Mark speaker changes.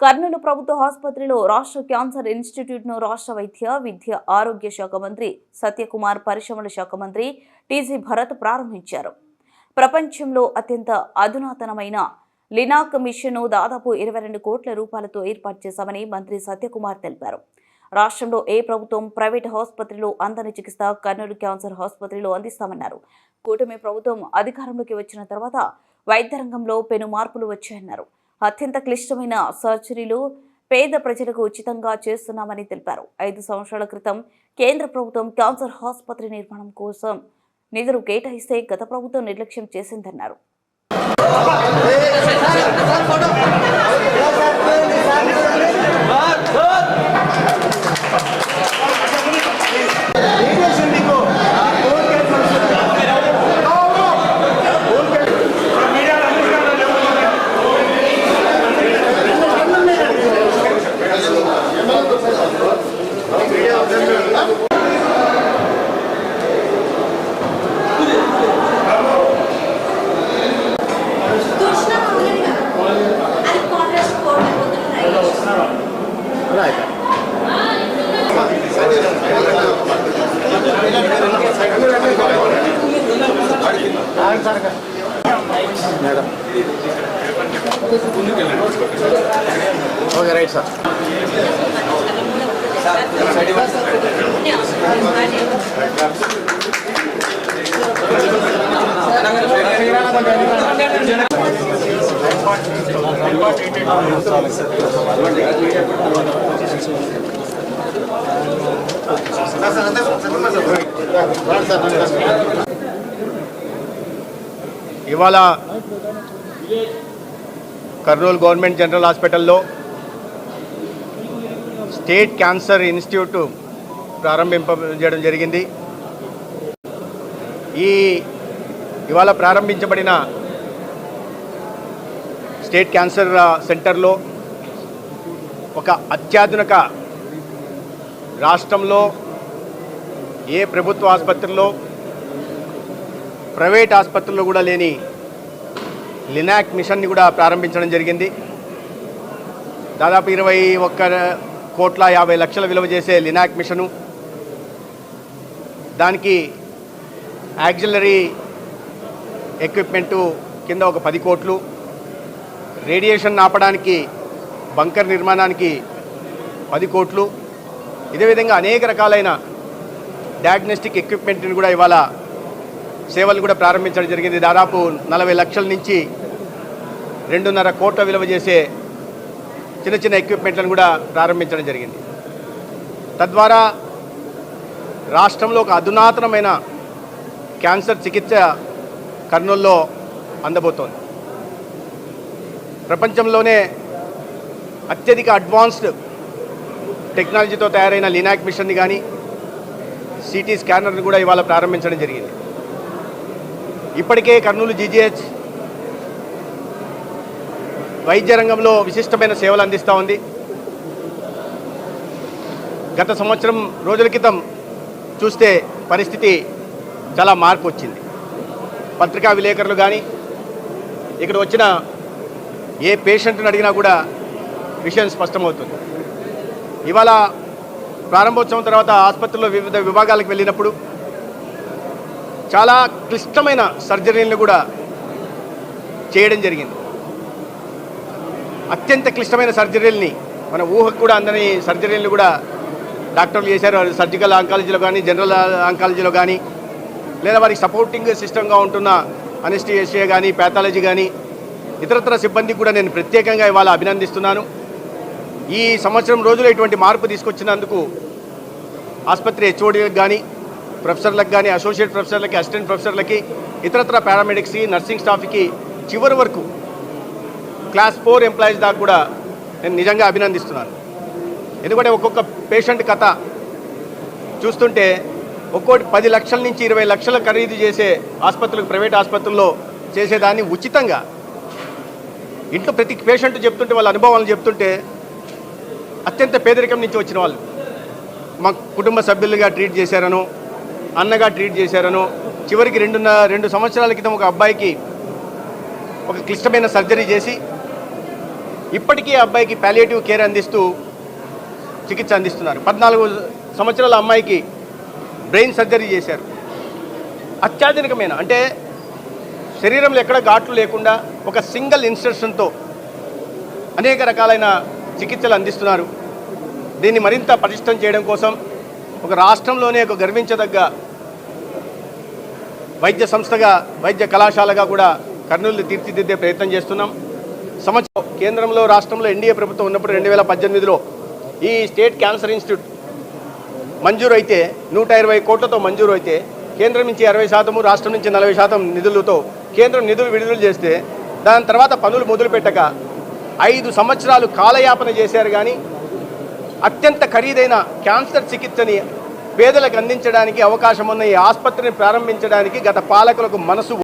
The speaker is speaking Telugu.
Speaker 1: కర్నూలు ప్రభుత్వ ఆసుపత్రిలో రాష్ట్ర క్యాన్సర్ ఇన్స్టిట్యూట్ను రాష్ట్ర వైద్య విద్య ఆరోగ్య శాఖ మంత్రి సత్యకుమార్ పరిశ్రమల శాఖ మంత్రి టీజీ భరత్ ప్రారంభించారు. ప్రపంచంలో అత్యంత అధునాతనమైన లినాక్ మిషన్ను దాదాపు ఇరవై రెండు కోట్ల రూపాయలతో ఏర్పాటు చేశామని మంత్రి సత్యకుమార్ తెలిపారు. రాష్ట్రంలో ఏ ప్రభుత్వం ప్రైవేట్ ఆసుపత్రిలో అందని చికిత్స కర్నూలు క్యాన్సర్ ఆసుపత్రిలో అందిస్తామన్నారు. కూటమి ప్రభుత్వం అధికారంలోకి వచ్చిన తర్వాత వైద్య రంగంలో పెను మార్పులు వచ్చాయన్నారు. అత్యంత క్లిష్టమైన సర్జరీలు పేద ప్రజలకు ఉచితంగా చేస్తున్నామని తెలిపారు. ఐదు సంవత్సరాల క్రితం కేంద్ర ప్రభుత్వం క్యాన్సర్ ఆసుపత్రి నిర్మాణం కోసం నిధులు కేటాయిస్తే గత ప్రభుత్వం నిర్లక్ష్యం చేసిందన్నారు.
Speaker 2: Madam okay right sir.
Speaker 3: ఇవాళ కర్నూలు గవర్నమెంట్ జనరల్ హాస్పిటల్లో స్టేట్ క్యాన్సర్ ఇన్స్టిట్యూట్ ప్రారంభింపజేయడం జరిగింది. ఈ ఇవాళ ప్రారంభించబడిన స్టేట్ క్యాన్సర్ సెంటర్లో ఒక అత్యాధునిక రాష్ట్రంలో ఏ ప్రభుత్వ ఆసుపత్రిలో ప్రైవేట్ ఆసుపత్రుల్లో కూడా లేని లినాక్ మిషన్ని కూడా ప్రారంభించడం జరిగింది. దాదాపు ఇరవై ఒక్క కోట్ల యాభై లక్షల విలువ చేసే లినాక్ మిషను దానికి యాక్సిలరీ ఎక్విప్మెంటు కింద ఒక పది కోట్లు రేడియేషన్ ఆపడానికి బంకర్ నిర్మాణానికి పది కోట్లు. ఇదే విధంగా అనేక రకాలైన డయాగ్నోస్టిక్ ఎక్విప్మెంట్ని కూడా ఇవాళ సేవలు కూడా ప్రారంభించడం జరిగింది. దాదాపు నలభై లక్షల నుంచి రెండున్నర కోట్ల విలువ చేసే చిన్న చిన్న ఎక్విప్మెంట్లను కూడా ప్రారంభించడం జరిగింది. తద్వారా రాష్ట్రంలో ఒక అధునాతనమైన క్యాన్సర్ చికిత్స కర్నూల్లో అందబోతోంది. ప్రపంచంలోనే అత్యధిక అడ్వాన్స్డ్ టెక్నాలజీతో తయారైన లినాక్ మిషన్ని కానీ సిటీ స్కానర్ని కూడా ఇవాళ ప్రారంభించడం జరిగింది. ఇప్పటికే కర్నూలు జీజీహెచ్ వైద్య రంగంలో విశిష్టమైన సేవలు అందిస్తూ ఉంది. గత సంవత్సరం రోజుల క్రితం చూస్తే పరిస్థితి చాలా మార్పు వచ్చింది. పత్రికా విలేకరులు కానీ ఇక్కడ వచ్చిన ఏ పేషెంట్ని అడిగినా కూడా విషయం స్పష్టమవుతుంది. ఇవాళ ప్రారంభోత్సవం తర్వాత ఆసుపత్రిలో వివిధ విభాగాలకు వెళ్ళినప్పుడు చాలా క్లిష్టమైన సర్జరీలను కూడా చేయడం జరిగింది. అత్యంత క్లిష్టమైన సర్జరీలని మన ఊహకు కూడా అందని సర్జరీలు కూడా డాక్టర్లు చేశారు. సర్జికల్ ఆంకాలజీలో కానీ జనరల్ ఆంకాలజీలో కానీ లేదా వారికి సపోర్టింగ్ సిస్టమ్గా ఉంటున్న అనిస్టియేషియా కానీ ప్యాథాలజీ కానీ ఇతరత్ర సిబ్బందికి కూడా నేను ప్రత్యేకంగా ఇవాళ అభినందిస్తున్నాను. ఈ సంవత్సరం రోజులు ఇటువంటి మార్పు తీసుకొచ్చినందుకు ఆసుపత్రి హెచ్ఓడీలకు కానీ ప్రొఫెసర్లకు కానీ అసోసియేట్ ప్రొఫెసర్లకి అసిస్టెంట్ ప్రొఫెసర్లకి ఇతరత్ర పారామెడిక్స్కి నర్సింగ్ స్టాఫ్కి చివరి వరకు క్లాస్ ఫోర్ ఎంప్లాయీస్ దాకా కూడా నేను నిజంగా అభినందిస్తున్నాను. ఎందుకంటే ఒక్కొక్క పేషెంట్ కథ చూస్తుంటే ఒక్కోటి పది లక్షల నుంచి ఇరవై లక్షల ఖరీదు చేసే ఆసుపత్రులకు ప్రైవేట్ ఆసుపత్రుల్లో చేసేదాన్ని ఉచితంగా. ఇంట్లో ప్రతి పేషెంట్ చెప్తుంటే వాళ్ళ అనుభవాలను చెప్తుంటే అత్యంత పేదరికం నుంచి వచ్చిన వాళ్ళు. మా కుటుంబ సభ్యులుగా ట్రీట్ చేశారనో అన్నగా ట్రీట్ చేశారనో. చివరికి రెండున్న రెండు సంవత్సరాల క్రితం ఒక అబ్బాయికి ఒక క్లిష్టమైన సర్జరీ చేసి ఇప్పటికీ అబ్బాయికి పాలియేటివ్ కేర్ అందిస్తూ చికిత్స అందిస్తున్నారు. పద్నాలుగు సంవత్సరాల అమ్మాయికి బ్రెయిన్ సర్జరీ చేశారు. అత్యాధునికమైన అంటే శరీరంలో ఎక్కడ ఘాట్లు లేకుండా ఒక సింగిల్ ఇన్స్ట్రక్షన్తో అనేక రకాలైన చికిత్సలు అందిస్తున్నారు. దీన్ని మరింత పటిష్టం చేయడం కోసం ఒక రాష్ట్రంలోనే ఒక గర్వించదగ్గ వైద్య సంస్థగా వైద్య కళాశాలగా కూడా కర్నూలు తీర్చిదిద్దే ప్రయత్నం చేస్తున్నాం. సంవత్సరం కేంద్రంలో రాష్ట్రంలో ఎన్డీఏ ప్రభుత్వం ఉన్నప్పుడు రెండు వేల పద్దెనిమిదిలో ఈ స్టేట్ క్యాన్సర్ ఇన్స్టిట్యూట్ మంజూరు అయితే నూట ఇరవై కోట్లతో మంజూరు అయితే కేంద్రం నుంచి అరవై శాతము రాష్ట్రం నుంచి నలభై శాతం నిధులతో కేంద్రం నిధులు విడుదల చేస్తే దాని తర్వాత పనులు మొదలుపెట్టక ఐదు సంవత్సరాలు కాలయాపన చేశారు కానీ అత్యంత ఖరీదైన క్యాన్సర్ చికిత్సని పేదలకు అందించడానికి అవకాశం ఉన్న ఈ ఆసుపత్రిని ప్రారంభించడానికి గత పాలకులకు మనసు